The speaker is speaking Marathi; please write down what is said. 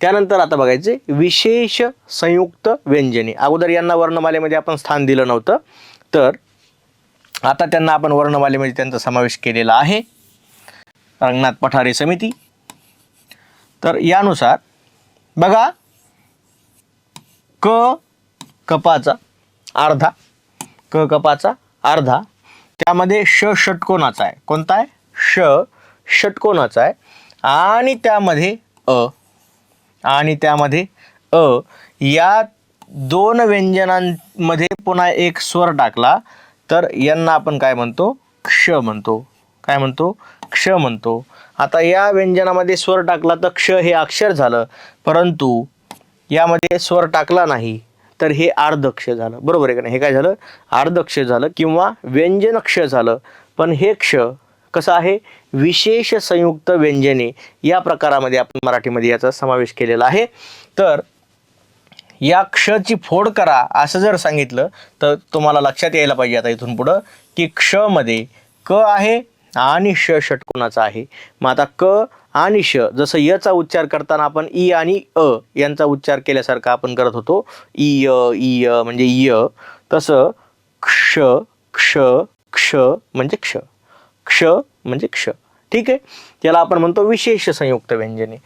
त्यानंतर आता बघायचे विशेष संयुक्त व्यंजने. अगोदर यांना वर्णमालेमध्ये आपण स्थान दिलं नव्हतं. तर आता त्यांना आपण वर्णमालेमध्ये त्यांचा समावेश केलेला आहे. रंगनाथ पठारे समिती. तर यानुसार बघा क कपाचा अर्धा. क कपाचा अर्धा. त्यामध्ये श षटकोनाचा आहे. कोणता आहे? ष षटकोनाचा आहे. आणि त्यामध्ये अ. आणि त्यामध्ये अ. या दोन व्यंजनांमध्ये पुन्हा एक स्वर टाकला तर यांना आपण काय म्हणतो? क्ष म्हणतो. काय म्हणतो? क्ष म्हणतो. आता या व्यंजनामध्ये स्वर टाकला तर क्ष हे अक्षर झालं परंतु यामध्ये स्वर टाकला नाही तर हे अर्धक्ष झालं. बरोबर आहे का नाही? हे काय झालं? अर्धक्ष झालं किंवा व्यंजनक्ष झालं. पण हे क्ष कसं आहे? विशेष संयुक्त व्यंजने या प्रकारामध्ये आपण मराठीमध्ये याचा समावेश केलेला आहे. तर या क्षची फोड करा असं जर सांगितलं तर तुम्हाला लक्षात यायला पाहिजे आता इथून पुढं की क्षमध्ये क आहे आणि श षटकोणाचा आहे. मग आता क आणि श जसं यचा उच्चार करताना आपण ई आणि अ यांचा उच्चार केल्यासारखा आपण करत होतो. इ य इ य म्हणजे य. तसं क्ष क्ष क्ष म्हणजे क्ष. क्ष म्हणजे क्ष. ठीक आहे? त्याला आपण म्हणतो विशेष संयुक्त व्यंजने.